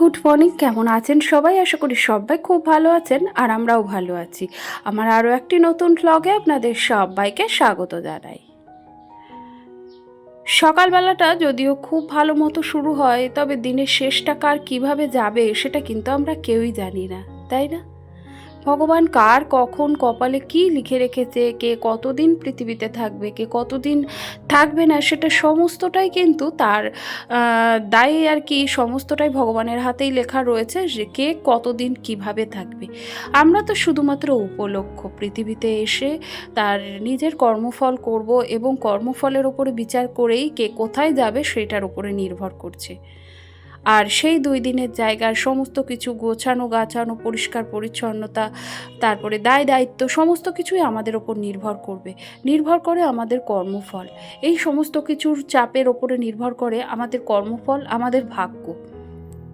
Good morning, কেমন আছেন সবাই? আশা করি সবাই খুব ভালো আছেন আর আমরাও ভালো আছি। আমার আরও একটি নতুন ব্লগে আপনাদের সবাইকে স্বাগত জানাই। সকালবেলাটা যদিও খুব ভালো মতো শুরু হয়, তবে দিনের শেষটা কার কীভাবে যাবে সেটা কিন্তু আমরা কেউই জানি না, তাই না? ভগবান কার, কখন, কপালে কি লিখে রেখেছে, কে কতদিন পৃথিবীতে থাকবে, কে কতদিন থাকবে না, সেটা সমস্তটাই কিন্তু তার দায়ে আর কি সমস্তটাই ভগবানের হাতেই লেখা রয়েছে যে কে কতদিন কীভাবে থাকবে। আমরা তো শুধুমাত্র উপলক্ষ, পৃথিবীতে এসে তার নিজের কর্মফল করব এবং কর্মফলের ওপরে বিচার করেই কে কোথায় যাবে সেটার উপরে নির্ভর করছে। আর সেই দুই দিনের জায়গার সমস্ত কিছু গোছানো, গাছানো, পরিষ্কার, পরিচ্ছন্নতা, তারপরে দায় দায়িত্ব, সমস্ত কিছুই আমাদের ওপর নির্ভর করবে। নির্ভর করে আমাদের কর্মফল। এই সমস্ত কিছুর চাপের ওপরে নির্ভর করে আমাদের কর্মফল, আমাদের ভাগ্য।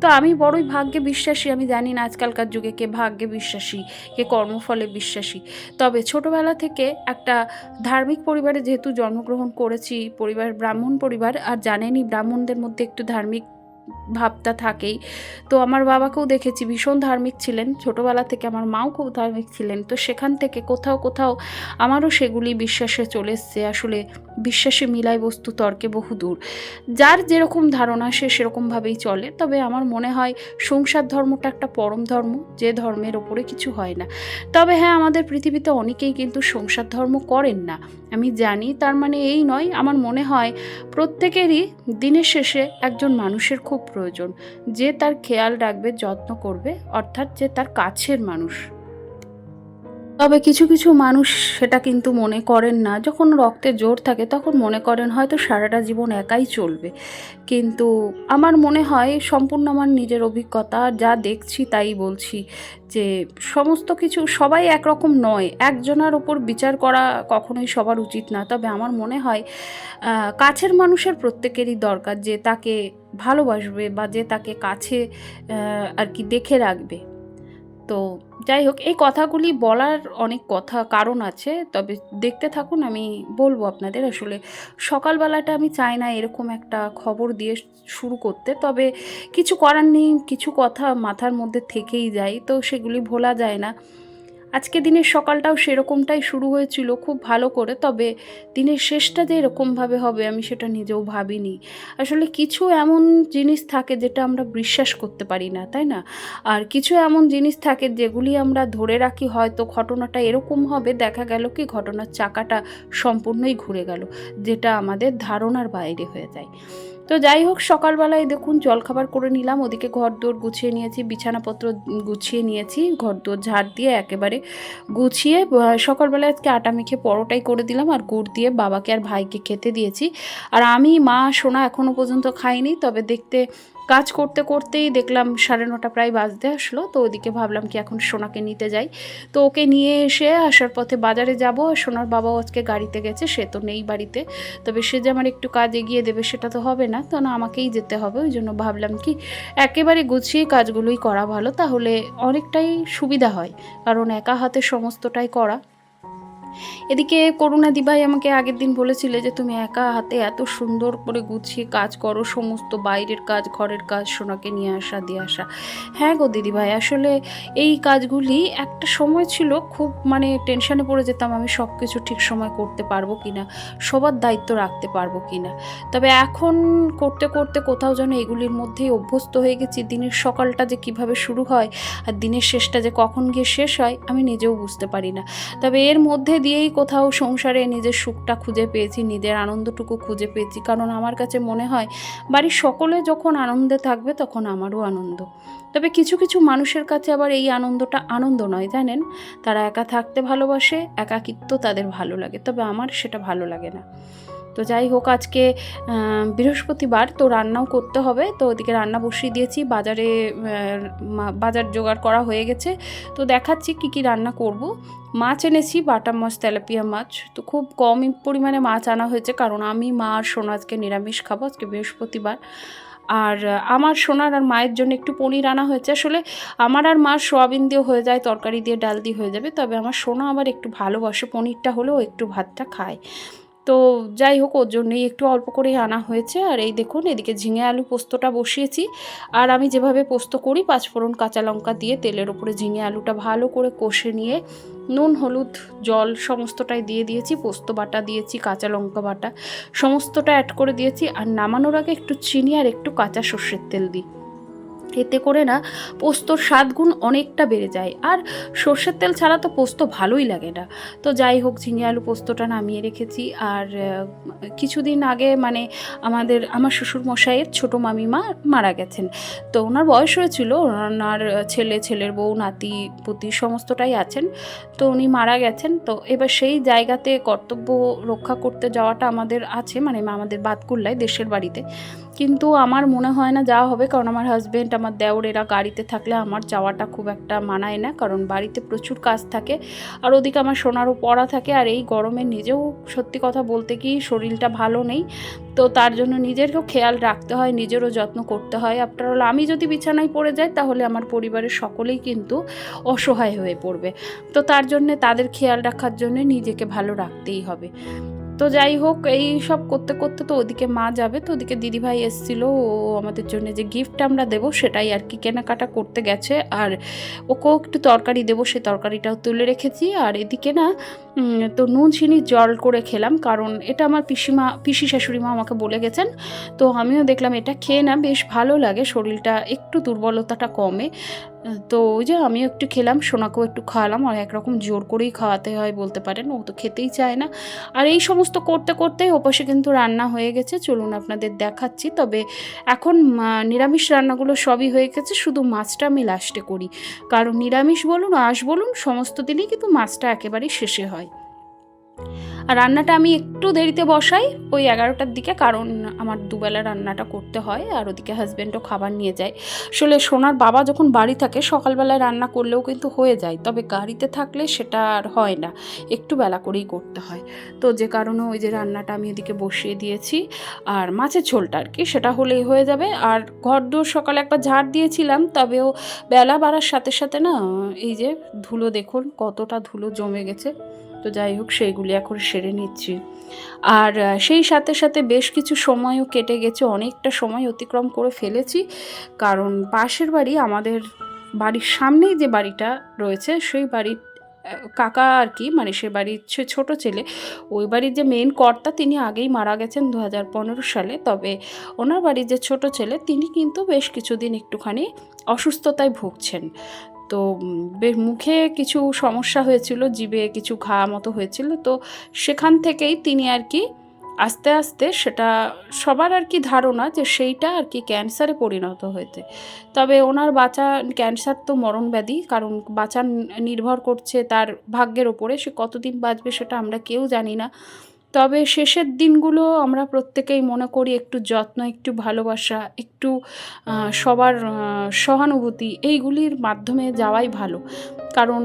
তো আমি বড়ই ভাগ্যে বিশ্বাসী, আমি জানি না আজকালকার যুগে কে ভাগ্যে বিশ্বাসী, কে কর্মফলে বিশ্বাসী। তবে ছোটবেলা থেকে একটা ধার্মিক পরিবারে যেহেতু জন্মগ্রহণ করেছি, পরিবার ব্রাহ্মণ পরিবার, আর জানেনই ব্রাহ্মণদের মধ্যে একটু ধার্মিক ভাবটা থাকেই। তো আমার বাবাকেও দেখেছি, ভীষণ ধার্মিক ছিলেন। ছোটোবেলা থেকে আমার মাও খুব ধার্মিক ছিলেন। তো সেখান থেকে কোথাও কোথাও আমারও সেগুলি বিশ্বাসে চলে এসছে। আসলে বিশ্বাসে মিলাই বস্তু তর্কে বহু দূর। যার যেরকম ধারণা, সে সেরকমভাবেই চলে। তবে আমার মনে হয়, সংসার ধর্মটা একটা পরম ধর্ম, যে ধর্মের ওপরে কিছু হয় না। তবে হ্যাঁ আমাদের পৃথিবীতে অনেকেই কিন্তু সংসার ধর্ম করেন না। আমি জানি, তার মানে এই নয়, আমার মনে হয়, প্রত্যেকেরই দিনের শেষে একজন মানুষের খুব প্রয়োজন। যে তার খেয়াল রাখবে, যত্ন করবে, অর্থাৎ যে তার কাছের মানুষ। তবে কিছু কিছু মানুষ সেটা কিন্তু মনে করেন না। যখন রক্তে জোর থাকে তখন মনে করেন হয়তো সারাটা জীবন একাই চলবে। কিন্তু আমার মনে হয় সম্পূর্ণ আমার নিজের অভিজ্ঞতা, যা দেখছি তাই বলছি যে সমস্ত কিছু সবাই একরকম নয়। একজনের ওপর বিচার করা কখনোই সবার উচিত না। তবে আমার মনে হয় কাছের মানুষের প্রত্যেকেরই দরকার যে তাকে ভালোবাসবে বা যে তাকে কাছে আর কি দেখে রাখবে। তো যাই হোক, এই কথাগুলি বলার অনেক কথা, কারণ আছে। তবে দেখতে থাকুন, আমি বলব আপনাদের আসলে সকালবেলাটা আমি চাই না এরকম একটা খবর দিয়ে শুরু করতে। তবে কিছু করার নেই, কিছু কথা মাথার মধ্যে থেকেই যায়, তো সেগুলি ভোলা যায় না। আজকে দিনের সকালটাও সেরকমটাই শুরু হয়েছিল, খুব ভালো করে, তবে দিনের শেষটা যে এরকমভাবে হবে আমি সেটা নিজেও ভাবিনি। আসলে কিছু এমন জিনিস থাকে যেটা আমরা বিশ্বাস করতে পারি না, তাই না? আর কিছু এমন জিনিস থাকে যেগুলি আমরা ধরে রাখি হয়তো ঘটনাটা এরকম হবে, দেখা গেল কি ঘটনার চাকাটা সম্পূর্ণই ঘুরে গেল, যেটা আমাদের ধারণার বাইরে হয়ে যায়। তো যাই হোক, সকালবেলায় দেখুন, জলখাবার করে নিলাম। ওদিকে ঘর দোর গুছিয়ে নিয়েছি, বিছানাপত্র গুছিয়ে নিয়েছি। ঘর দোর ঝাড় দিয়ে একেবারে গুছিয়ে সকালবেলায় আজকে আটা মেখে পরোটাই করে দিলাম আর গুড় দিয়ে বাবাকে আর ভাইকে খেতে দিয়েছি। আর আমি, মা, সোনা এখনও পর্যন্ত খাইনি, তবে দেখতে কাজ করতে করতেই দেখলাম সাড়ে নটা প্রায় বাজতে আসলো, তো ওদিকে ভাবলাম কি এখন সোনাকে নিতে যাই। তো ওকে নিয়ে এসে আসার পথে বাজারে যাব, আর সোনার বাবাও আজকে গাড়িতে গেছে, সে তো নেই বাড়িতে। তবে সে যে আমার একটু কাজ এগিয়ে দেবে সেটা তো হবে না, তো না আমাকেই যেতে হবে। ওই জন্য ভাবলাম কি একেবারে গুছিয়ে কাজগুলোই করা ভালো, তাহলে অনেকটাই সুবিধা হয়, কারণ একা হাতে সমস্তটাই করা। এদিকে করুণা দিভাই আমাকে আগের দিন বলেছিলে যে তুমি একা হাতে এত সুন্দর করে গুছিয়ে কাজ করো, সমস্ত বাইরের কাজ, ঘরের কাজ, সোনাকে নিয়ে আসা, দিয়ে আসা। হ্যাঁ গো দিদিভাই, আসলে এই কাজগুলি একটা সময় ছিল, খুব মানে টেনশনে পড়ে যেতাম আমি সব কিছু ঠিক সময় করতে পারব কি না সবার দায়িত্ব রাখতে পারব কি না তবে এখন করতে করতে কোথাও যেন এগুলির মধ্যেই অভ্যস্ত হয়ে গেছি, দিনের সকালটা যে কীভাবে শুরু হয় আর দিনের শেষটা যে কখন গিয়ে শেষ হয়, আমি নিজেও বুঝতে পারি না। তবে এর মধ্যে দিয়েই কোথাও সংসারে নিজের সুখটা খুঁজে পেয়েছি, নিজের আনন্দটুকু খুঁজে পেয়েছি। কারণ আমার কাছে মনে হয়, বাড়ির সকলে যখন আনন্দে থাকবে তখন আমারও আনন্দ। তবে কিছু কিছু মানুষের কাছে আবার এই আনন্দটা আনন্দ নয়, জানেন? তারা একা থাকতে ভালোবাসে, একাকিত্ব তাদের ভালো লাগে, তবে আমার সেটা ভালো লাগে না। তো যাই হোক, আজকে বৃহস্পতিবার তো রান্নাও করতে হবে। তো ওদিকে রান্না বসিয়ে দিয়েছি। বাজারে বাজার জোগাড় করা হয়ে গেছে। তো দেখাচ্ছি কি কি রান্না করব। মাছ এনেছি, বাটা মাছ, তেলাপিয়া মাছ। তো খুব কম পরিমাণে মাছ আনা হয়েছে, কারণ আমি, মা আর সোনা আজকে নিরামিষ খাব, আজকে বৃহস্পতিবার। আর, আমার সোনার আর মায়ের জন্য একটু পনির আনা হয়েছে। আসলে আমার আর মার সোয়াবিন দিয়ে হয়ে যায়, তরকারি দিয়ে ডাল দিয়ে হয়ে যাবে। তবে আমার সোনা আবার একটু ভালোবাসে, পনিরটা হলেও একটু ভাতটা খায়। তো যাই হোক, ওর জন্যই একটু অল্প করেই আনা হয়েছে। আর এই দেখুন, এদিকে ঝিঙে আলু পোস্তটা বসিয়েছি। আর আমি যেভাবে পোস্ত করি পাঁচফোড়ন কাঁচা লঙ্কা দিয়ে তেলের ওপরে ঝিঙে আলুটা ভালো করে কষে নিয়ে নুন, হলুদ, জল সমস্তটাই দিয়ে দিয়েছি। পোস্ত বাটা দিয়েছি, কাঁচা লঙ্কা বাটা সমস্তটা অ্যাড করে দিয়েছি। আর নামানোর আগে একটু চিনি আর একটু কাঁচা সর্ষের তেল দিই। এতে করে না পোস্তর স্বাদ গুণ অনেকটা বেড়ে যায়। আর সর্ষের তেল ছাড়া তো পোস্ত ভালোই লাগে না। তো যাই হোক, ঝিঙে আলু পোস্তটা নামিয়ে রেখেছি। আর কিছুদিন আগে মানে আমাদের, আমার শ্বশুর মশাইয়ের ছোটো মামিমা মারা গেছেন। তো ওনার বয়স হয়েছিল, ওনার ছেলে, ছেলের বউ, নাতি, পুতি সমস্তটাই আছেন। তো উনি মারা গেছেন। তো এবার সেই জায়গাতে কর্তব্য রক্ষা করতে যাওয়াটা আমাদের আছে। মানে আমাদের বাতকুল্লায় দেশের বাড়িতে। কিন্তু আমার মনে হয় না যাওয়া হবে, কারণ আমার হাজব্যান্ড আমার দেওর এরা গাড়িতে থাকলে আমার যাওয়াটা খুব একটা মানায় না, কারণ বাড়িতে প্রচুর কাজ থাকে আর ওদিকে আমার সোনারও পড়া থাকে আর এই গরমে নিজেও সত্যি কথা বলতে কি শরীরটা ভালো নেই, তো তার জন্য নিজেরও খেয়াল রাখতে হয়, নিজেরও যত্ন করতে হয়। আফটার অল আমি যদি বিছানায় পড়ে যাই, তাহলে আমার পরিবারের সকলেই কিন্তু অসহায় হয়ে পড়বে। তো তার জন্যে তাদের খেয়াল রাখার জন্য নিজেকে ভালো রাখতেই হবে। তো যাই হোক, এই সব করতে করতে তো ওদিকে মা যাবে, তো ওদিকে দিদিভাই এসেছিল, ও আমাদের জন্য যে গিফট আমরা দেবো সেটাই আর কি কেনাকাটা করতে গেছে। আর ওকেও একটু তরকারি দেবো সেই তরকারিটাও তুলে রেখেছি। আর এদিকে না তো নুন, চিনি, জল করে খেলাম, কারণ এটা আমার পিসিমা, পিসি শাশুড়ি মা আমাকে বলে গেছেন। তো আমিও দেখলাম এটা খেয়ে না বেশ ভালো লাগে, শরীরটা একটু দুর্বলতাটা কমে। তো ওই যে আমিও একটু খেলাম, সোনাকেও একটু খাওয়ালাম। আর একরকম জোর করেই খাওয়াতে হয় বলতে পারেন, ও তো খেতেই চায় না। আর এই সমস্ত করতে করতেই ওপাশে কিন্তু রান্না হয়ে গেছে, চলুন আপনাদের দেখাচ্ছি। তবে এখন নিরামিষ রান্নাগুলো সবই হয়ে গেছে, শুধু মাছটা আমি লাস্টে করি। কারণ নিরামিষ বলুন, আঁশ বলুন, সমস্ত দিনই কিন্তু মাছটা একেবারেই শেষে হয়। আর রান্নাটা আমি একটু দেরিতে বসাই, ওই এগারোটার দিকে, কারণ আমার দুবেলা রান্নাটা করতে হয় আর ওদিকে হাজব্যান্ডও খাবার নিয়ে যায়। আসলে সোনার বাবা যখন বাড়ি থাকে, সকালবেলায় রান্না করলেও কিন্তু হয়ে যায়, তবে গাড়িতে থাকলে সেটা আর হয় না, একটু বেলা করেই করতে হয়। তো যে কারণে ওই যে রান্নাটা আমি এদিকে বসিয়ে দিয়েছি, আর মাছের ঝোলটা আর কি, সেটা হলেই হয়ে যাবে। আর ঘর দোর সকালে একবার ঝাড় দিয়েছিলাম, তবেও বেলা বাড়ার সাথে সাথে না, এই যে ধুলো দেখুন, কতটা ধুলো জমে গেছে। তো যাই হোক, সেইগুলি এখন সেরে নিচ্ছি। আর সেই সাথে সাথে বেশ কিছু সময়ও কেটে গেছে। অনেকটা সময় অতিক্রম করে ফেলেছি। কারণ পাশের বাড়ি, আমাদের বাড়ির সামনেই যে বাড়িটা রয়েছে, সেই বাড়ির কাকা আর কি মানে সে বাড়ির ছে- ছোট ছেলে, ওই বাড়ির যে মেন কর্তা, তিনি আগেই মারা গেছেন দু হাজার পনেরো সালে। তবে ওনার বাড়ির যে ছোট ছেলে, তিনি কিন্তু বেশ কিছুদিন একটুখানি অসুস্থতায় ভুগছেন। তো মুখে কিছু সমস্যা হয়েছিল, জিভে কিছু ঘা মতো হয়েছিল, তো সেখান থেকেই তিনি আর কি আস্তে আস্তে সেটা সবার আর কি ধারণা যে সেইটা আর কি ক্যান্সারে পরিণত হয়েছে। তবে ওনার বাঁচা, ক্যান্সার তো মরণ ব্যাধি কারণ বাঁচা নির্ভর করছে তার ভাগ্যের ওপরে, সে কতদিন বাঁচবে সেটা আমরা কেউ জানি না। তবে শেষের দিনগুলো আমরা প্রত্যেকেই মনে করি একটু যত্ন, একটু ভালোবাসা, একটু সবার সহানুভূতি, এইগুলির মাধ্যমে যাওয়াই ভালো। কারণ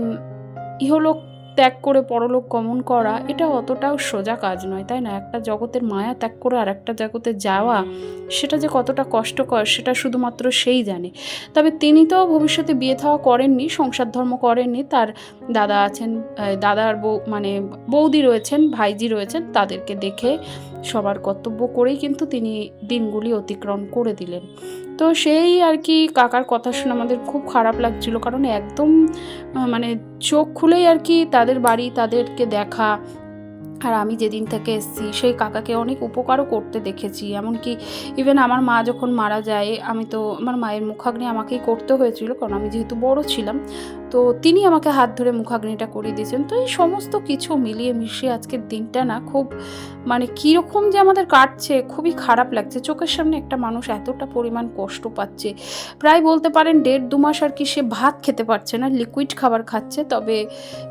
ইহলোক ত্যাগ করে পরলোক গমন করা এটা অতটাও সোজা কাজ নয় তাই না? একটা জগতের মায়া ত্যাগ করে আর একটা জগতে যাওয়া সেটা যে কতটা কষ্টকর সেটা শুধুমাত্র সেই জানে। তবে তিনি তো ভবিষ্যতে বিয়ে থাওয়া করেননি সংসার ধর্ম করেননি তার দাদা আছেন দাদার বউ মানে বৌদি রয়েছেন ভাইজি রয়েছেন তাদেরকে দেখে সবার কর্তব্য করেই কিন্তু তিনি দিনগুলি অতিক্রম করে দিলেন। তো সেই আর কি কাকার কথা শুনে আমাদের খুব খারাপ লাগছিল। কারণ একদম মানে চোখ খুলেই আর কি তাদের বাড়ি, তাদেরকে দেখা আর আমি যেদিন থেকে এসেছি, সেই কাকাকে অনেক উপকারও করতে দেখেছি। এমনকি ইভেন আমার মা যখন মারা যায়, আমি তো, আমার মায়ের মুখাগ্নি আমাকেই করতে হয়েছিল, কারণ আমি যেহেতু বড় ছিলাম, তো তিনি আমাকে হাত ধরে মুখাগ্নিটা করিয়ে দিয়েছেন। তো এই সমস্ত কিছু মিলিয়ে মিশিয়ে আজকের দিনটা না খুব মানে কীরকম যে আমাদের কাটছে, খুবই খারাপ লাগছে। চোখের সামনে একটা মানুষ এতটা পরিমাণ কষ্ট পাচ্ছে। প্রায় বলতে পারেন দেড় দু মাস আর কি সে ভাত খেতে পারছে না লিকুইড খাবার খাচ্ছে। তবে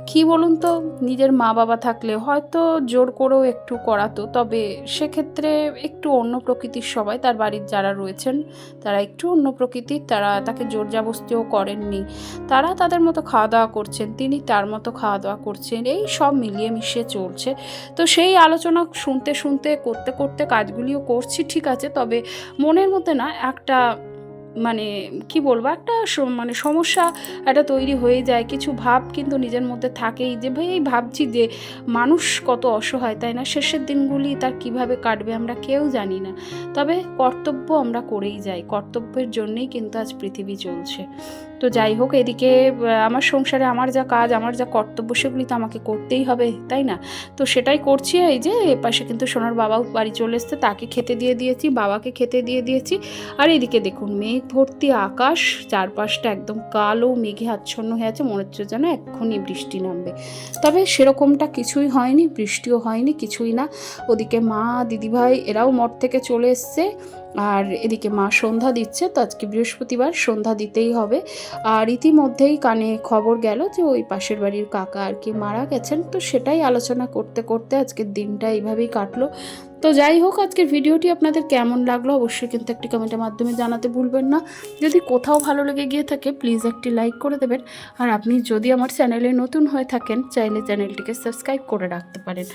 কি বলুন তো, নিজের মা বাবা থাকলে হয়তো জোর করেও একটু করাতো, তবে সেক্ষেত্রে একটু অন্য প্রকৃতির সবাই, তার বাড়ির যারা রয়েছেন, তারা একটু অন্য প্রকৃতির, তারা তাকে জোর জাবস্তিও করেননি। তারা তাদের মতো খাওয়া দাওয়া করছেন, তিনি তার মতো খাওয়া দাওয়া করছেন, এই সব মিলিয়ে মিশিয়ে চলছে। তো সেই আলোচনা শুনতে শুনতে, করতে করতে কাজগুলিও করছি, ঠিক আছে, তবে মনের মধ্যে না একটা মানে কি বলব, একটা মানে সমস্যা একটা তৈরি হয়ে যায়। কিছু ভাব কিন্তু নিজের মধ্যে থাকেই যে, ভাই, এই ভাবছি যে, মানুষ কত অসহায়, তাই না? শেষের দিনগুলি তার কীভাবে কাটবে আমরা কেউ জানি না। তবে কর্তব্য আমরা করেই যাই। কর্তব্যের জন্যেই কিন্তু আজ পৃথিবী চলছে। তো যাই হোক, এদিকে আমার সংসারে আমার যা কাজ, আমার যা কর্তব্য, সেগুলি তো আমাকে করতেই হবে, তাই না? তো সেটাই করছি এই যে এপাশে কিন্তু সোনার বাবাও বাড়ি চলে এসছে, তাকে খেতে দিয়ে দিয়েছি, বাবাকে খেতে দিয়ে দিয়েছি। আর এদিকে দেখুন মেঘ ভর্তি আকাশ, চারপাশটা একদম কালো, মেঘে আচ্ছন্ন হয়ে আছে, মনে হচ্ছে যেন এক্ষুনি বৃষ্টি নামবে। তবে সেরকমটা কিছুই হয়নি, বৃষ্টিও হয়নি, কিছুই না। ওদিকে মা, দিদিভাই, এরাও মঠ থেকে চলে এসছে। আর এদিকে মা সন্ধ্যা দিচ্ছে, তো আজকে বৃহস্পতিবার, সন্ধ্যা দিতেই হবে। আর ইতিমধ্যেই কানে খবর গেল যে ওই পাশের বাড়ির কাকা আর কি মারা গেছেন। তো সেটাই আলোচনা করতে করতে আজকের দিনটা এইভাবেই কাটলো। তো যাই হোক, আজকের ভিডিওটি আপনাদের কেমন লাগল অবশ্যই কিন্তু একটি কমেন্টের মাধ্যমে জানাতে ভুলবেন না। যদি কোথাও ভালো লেগে গিয়ে থাকে প্লিজ একটি লাইক করে দেবেন। আর আপনি যদি আমার চ্যানেলে নতুন হয়ে থাকেন, চাইলে চ্যানেলটিকে সাবস্ক্রাইব করে রাখতে পারেন।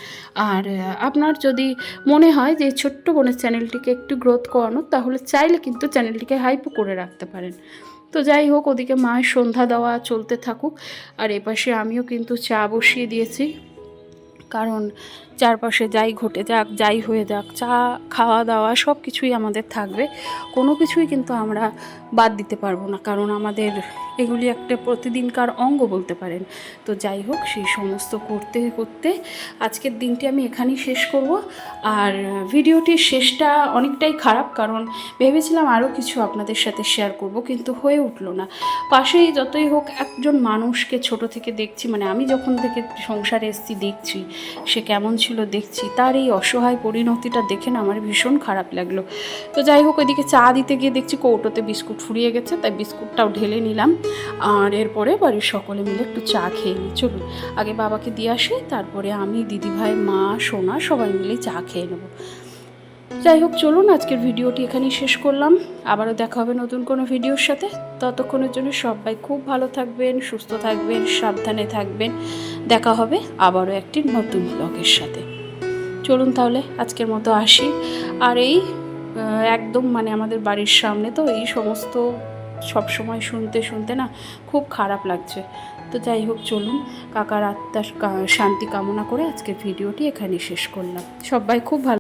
আর আপনার যদি মনে হয় যে ছোট্ট বোনের চ্যানেলটিকে একটু গ্রোথ করানো, তাহলে চাইলে কিন্তু চ্যানেলটিকে হাইপও করে রাখতে পারেন। তো যাই হোক, ওদিকে মায়ের সন্ধ্যা দেওয়া চলতে থাকুক। আর এপাশে আমিও কিন্তু চা বসিয়ে দিয়েছি। কারণ চারপাশে যাই ঘটে যাক, যাই হয়ে যাক, চা, খাওয়া দাওয়া সব কিছুই আমাদের থাকবে। কোনো কিছুই কিন্তু আমরা বাদ দিতে পারব না, কারণ আমাদের এগুলি একটা প্রতিদিনকার অঙ্গ বলতে পারেন। তো যাই হোক, সেই সমস্ত করতে করতে আজকের দিনটি আমি এখানেই শেষ করব। আর ভিডিওটির শেষটা অনেকটাই খারাপ, কারণ ভেবেছিলাম আরও কিছু আপনাদের সাথে শেয়ার করব, কিন্তু হয়ে উঠল না। পাশেই যতই হোক একজন মানুষকে ছোট থেকে দেখছি মানে আমি যখন থেকে সংসারে এসেছি, দেখছি সে কেমন ছিল, দেখছি। তার এই অসহায় পরিণতিটা দেখে না আমার ভীষণ খারাপ লাগল। তো যাই হোক, ওইদিকে চা দিতে গিয়ে দেখছি কৌটোতে বিস্কুট ফুরিয়ে গেছে, তাই বিস্কুটটাও ঢেলে নিলাম। আর এরপরে বাড়ির সকলে মিলে একটু চা খেয়ে নিই। চলুন, আগে বাবাকে দিয়ে আসি, তারপরে আমি, দিদিভাই, মা, সোনা সবাই মিলে চা খেয়ে নেব। যাই হোক, চলুন, আজকের ভিডিওটি এখানেই শেষ করলাম। আবারও দেখা হবে নতুন কোনো ভিডিওর সাথে। ততক্ষণের জন্য সবাই খুব ভালো থাকবেন, সুস্থ থাকবেন, সাবধানে থাকবেন। দেখা হবে আবারও একটি নতুন ব্লগের সাথে। চলুন তাহলে, আজকের মতো আসি। আর এই একদম মানে আমাদের বাড়ির সামনে তো এই সমস্ত সব সময় শুনতে শুনতে না খুব খারাপ লাগছে। তো যাই হোক, চলুন, কাকার আত্মার শান্তি কামনা করে আজকের ভিডিওটি এখানেই শেষ করলাম। সবাই খুব ভালো